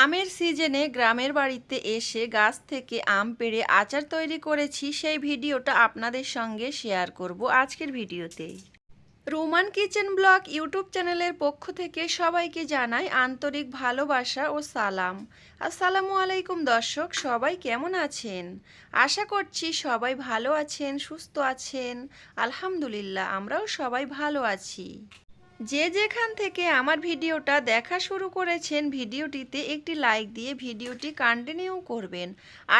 আমের সিজনে গ্রামের বাড়িতে এসে গাছ থেকে আম পেড়ে আচার তৈরি করেছি, সেই ভিডিওটা আপনাদের সঙ্গে শেয়ার করব আজকের ভিডিওতে। রোমান কিচেন ব্লগ ইউটিউব চ্যানেলের পক্ষ থেকে সবাইকে জানাই আন্তরিক ভালোবাসা ও সালাম। আসসালামু আলাইকুম দর্শক, সবাই কেমন আছেন? আশা করছি সবাই ভালো আছেন, সুস্থ আছেন। আলহামদুলিল্লাহ, আমরাও সবাই ভালো আছি। যে যেখান থেকে আমার ভিডিওটা দেখা শুরু করেছেন, ভিডিওটিতে একটি লাইক দিয়ে ভিডিওটি কন্টিনিউ করবেন।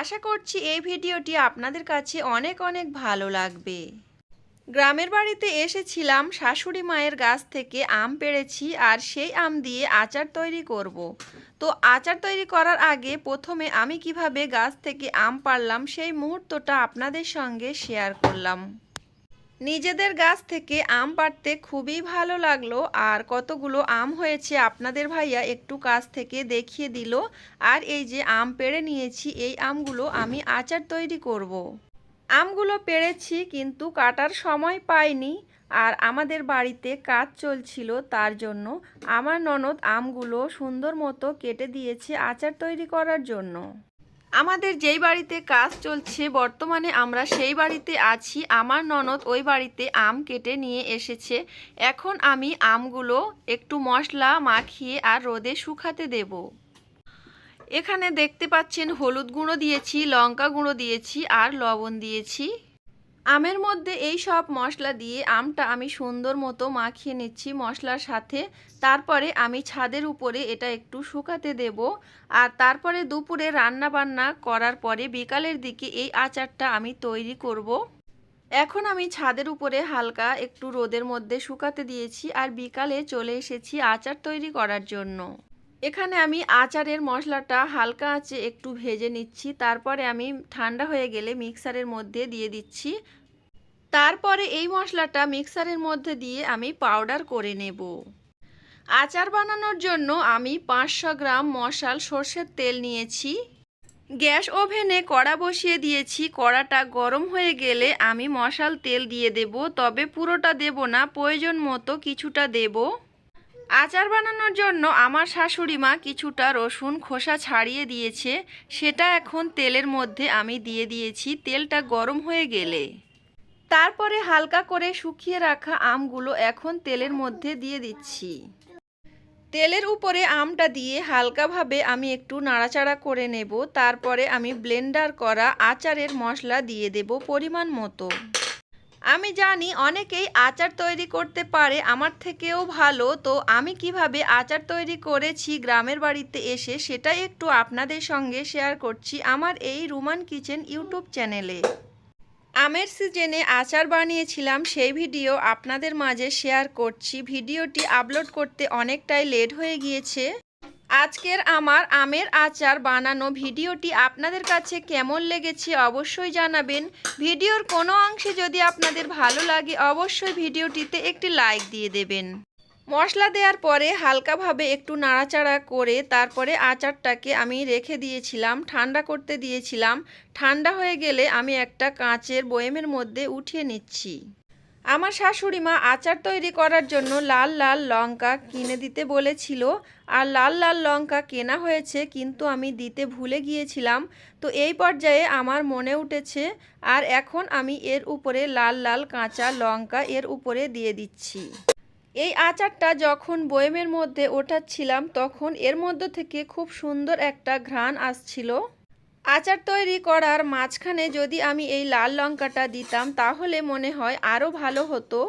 আশা করছি এই ভিডিওটি আপনাদের কাছে অনেক অনেক ভালো লাগবে। গ্রামের বাড়িতে এসেছিলাম, শাশুড়ি মায়ের গাছ থেকে আম পেড়েছি আর সেই আম দিয়ে আচার তৈরি করব। তো আচার তৈরি করার আগে প্রথমে আমি কীভাবে গাছ থেকে আম পারলাম সেই মুহূর্তটা আপনাদের সঙ্গে শেয়ার করলাম। নিজেদের গাছ থেকে আম পাড়তে খুবই ভালো লাগল, আর কতগুলো আম হয়েছে আপনাদের ভাইয়া একটু কাছ থেকে দেখিয়ে দিল। আর এই যে আম পেড়ে নিয়েছি, এই আমগুলো আমি আচার তৈরি করব। আমগুলো পেড়েছি, কিন্তু কাটার সময় পাইনি, আর আমাদের বাড়িতে কাজ চলছিল তার জন্য। আমার ননদ আমগুলো সুন্দর মতো কেটে দিয়েছে আচার তৈরি করার জন্য। আমাদের যেই বাড়িতে কাজ চলছে, বর্তমানে আমরা সেই বাড়িতে আছি। আমার ননদ ওই বাড়িতে আম কেটে নিয়ে এসেছে। এখন আমি আমগুলো একটু মশলা মাখিয়ে আর রোদে শুকাতে দেব। এখানে দেখতে পাচ্ছেন হলুদ গুঁড়ো দিয়েছি, লঙ্কা গুঁড়ো দিয়েছি আর লবণ দিয়েছি। আমের মধ্যে এই সব মশলা দিয়ে আমটা আমি সুন্দর মতো মাখিয়ে নিচ্ছি মশলার সাথে। তারপরে আমি ছাদের উপরে এটা একটু শুকাতে দেব। আর তারপরে দুপুরে রান্না বান্না করার পরে বিকালের দিকে এই আচারটা আমি তৈরি করব। এখন আমি ছাদের উপরে হালকা একটু রোদের মধ্যে শুকাতে দিয়েছি আর বিকালে চলে এসেছি আচার তৈরি করার জন্য। এখানে আমি আচারের মশলাটা হালকা আঁচে একটু ভেজে নিচ্ছি। তারপরে আমি ঠান্ডা হয়ে গেলে মিক্সারের মধ্যে দিয়ে দিচ্ছি। তারপরে এই মশলাটা মিক্সারের মধ্যে দিয়ে আমি পাউডার করে নেব। আচার বানানোর জন্য আমি পাঁচশো গ্রাম মশাল সর্ষের তেল নিয়েছি। গ্যাস ওভেনে কড়া বসিয়ে দিয়েছি। কড়াটা গরম হয়ে গেলে আমি মশাল তেল দিয়ে দেব। তবে পুরোটা দেব না, প্রয়োজন মতো কিছুটা দেবো। আচার বানানোর জন্য আমার শাশুড়ি মা কিছুটা রসুন খোসা ছাড়িয়ে দিয়েছে, সেটা এখন তেলের মধ্যে আমি দিয়ে দিয়েছি, তেলটা গরম হয়ে গেলে। তারপরে হালকা করে শুকিয়ে রাখা আমগুলো এখন তেলের মধ্যে দিয়ে দিচ্ছি। তেলের উপরে আমটা দিয়ে হালকাভাবে আমি একটু নাড়াচাড়া করে নেব, তারপরে আমি ব্লেন্ডার করা আচারের মশলা দিয়ে দেব পরিমাণ মতো। আমি জানি অনেকেই আচার তৈরি করতে পারে, আমার থেকেও ভালো। তো আমি কীভাবে আচার তৈরি করেছি গ্রামের বাড়িতে এসে সেটা একটু আপনাদের সঙ্গে শেয়ার করছি আমার এই রুমান কিচেন ইউটিউব চ্যানেলে। আমের সিজনে আচার বানিয়েছিলাম, সেই ভিডিও আপনাদের মাঝে শেয়ার করছি। ভিডিওটি আপলোড করতে অনেকটাই লেট হয়ে গিয়েছে। আজকের আমার আমের আচার বানানো ভিডিওটি আপনাদের কাছে কেমন লেগেছে অবশ্যই জানাবেন। ভিডিওর কোনো অংশে যদি আপনাদের ভালো লাগে অবশ্যই ভিডিওটিতে একটি লাইক দিয়ে দেবেন। মশলা দেওয়ার পরে হালকাভাবে একটু নাড়াচাড়া করে তারপরে আচারটাকে আমি রেখে দিয়েছিলাম, ঠান্ডা করতে দিয়েছিলাম। ঠান্ডা হয়ে গেলে আমি একটা কাঁচের বয়েমের মধ্যে উঠিয়ে নিচ্ছি। আমার শাশুড়ি মা আচার তৈরি করার জন্য লাল লাল লঙ্কা কিনে দিতে বলেছিল, আর লাল লাল লঙ্কা কেনা হয়েছে কিন্তু আমি দিতে ভুলে গিয়েছিলাম। তো এই পর্যায়ে আমার মনে উঠেছে, আর এখন আমি এর উপরে লাল লাল কাঁচা লঙ্কা এর উপরে দিয়ে দিচ্ছি। এই আচারটা যখন বয়েমের মধ্যে ওঠাচ্ছিলাম তখন এর মধ্য থেকে খুব সুন্দর একটা ঘ্রাণ আসছিল। আচার তৈরি করার মাঝখানে যদি আমি এই লাল লঙ্কাটা দিতাম, তাহলে মনে হয় আরও ভালো হতো।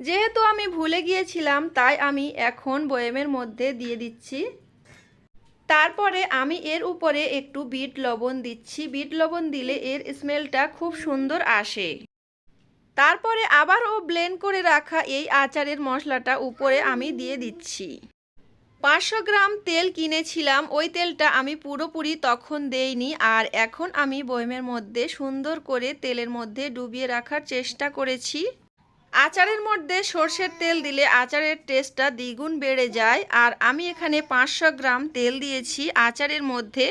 যেহেতু আমি ভুলে গিয়েছিলাম, তাই আমি এখন বয়েমের মধ্যে দিয়ে দিচ্ছি। তারপরে আমি এর উপরে একটু বিট লবণ দিচ্ছি। বিট লবণ দিলে এর স্মেলটা খুব সুন্দর আসে। তারপরে আবারও ব্লেন্ড করে রাখা এই আচারের মশলাটা উপরে আমি দিয়ে দিচ্ছি। পাঁচশো গ্রাম তেল কিনেছিলাম। ওই তেলটা আমি পুরোপুরি তখন দেইনি আর এখন আমি বয়মের মধ্যে সুন্দর করে তেলের মধ্যে ডুবিয়ে রাখার চেষ্টা করেছি। আচারের মধ্যে সর্ষের তেল দিলে আচারের টেস্টটা দ্বিগুণ বেড়ে যায় আর আমি এখানে পাঁচশো গ্রাম তেল দিয়েছি আচারের মধ্যে।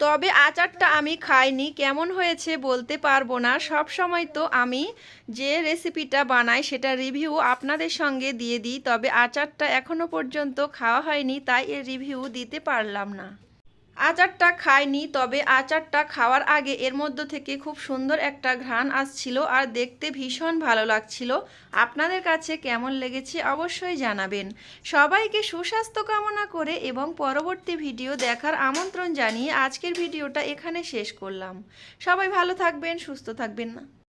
তবে আচারটা আমি খাইনি, কেমন হয়েছে বলতে পারব না। সব সময় তো আমি যে রেসিপিটা বানাই সেটা রিভিউ আপনাদের সঙ্গে দিয়ে দিই, তবে আচারটা এখনও পর্যন্ত খাওয়া হয়নি, তাই এর রিভিউ দিতে পারলাম না। আচারটা খাইনি, তবে আচারটা খাওয়ার আগে এর মধ্য থেকে খুব সুন্দর একটা ঘ্রাণ আসছিল আর দেখতে ভীষণ ভালো লাগছিল। আপনাদের কাছে কেমন লেগেছে অবশ্যই জানাবেন। সবাইকে সুস্বাস্থ্য কামনা করে এবং পরবর্তী ভিডিও দেখার আমন্ত্রণ জানিয়ে আজকের ভিডিওটা এখানে শেষ করলাম। সবাই ভালো থাকবেন, সুস্থ থাকবেন। না